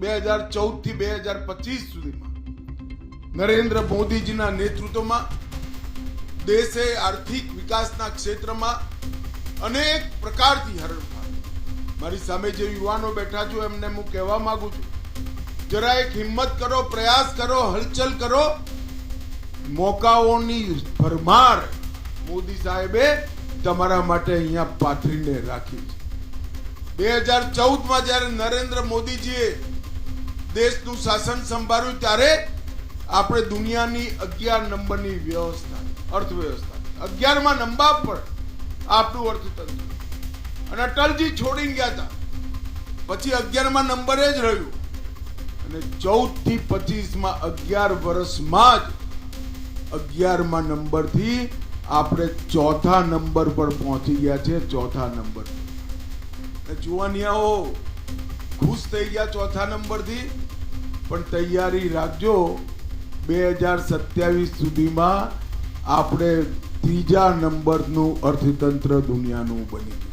બે હજાર ચૌદથી બે હજાર પચીસ સુધીમાં નરેન્દ્ર મોદીજીના નેતૃત્વમાં દેશે આર્થિક વિકાસના ક્ષેત્રમાં અનેક પ્રકારથી હરણ મારી સામે જે યુવાનો બેઠા છો, એમને હું કહેવા માંગુ છું, જરા એક હિંમત કરો, પ્રયાસ કરો, હલચલ કરો. મોકાઓની ભરમાર મોદી સાહેબે તમારા માટે અહીંયા પાથરીને રાખી છે. બે હજાર ચૌદમાં જ્યારે નરેન્દ્ર મોદીજીએ દેશનું શાસન સંભાળ્યું ત્યારે આપણે દુનિયાની અગિયાર નંબરની વ્યવસ્થા, અર્થવ્યવસ્થા, અગિયારમાં નંબર પર આપણું અર્થતંત્ર. અને અટલજી છોડીને ગયા હતા પછી અગિયારમાં નંબરે જ રહ્યું. અને ચૌદથી પચીસમાં અગિયાર વર્ષમાં જ અગિયારમાં નંબરથી આપણે ચોથા નંબર પર પહોંચી ગયા છે ચોથા નંબર. જુવાનિયાઓ ખુશ થઈ ગયા ચોથા નંબરથી. પણ તૈયારી રાખજો. બે હજાર સત્યાવીસ સુધીમાં આપણે ત્રીજા નંબરનું અર્થતંત્ર દુનિયાનું બની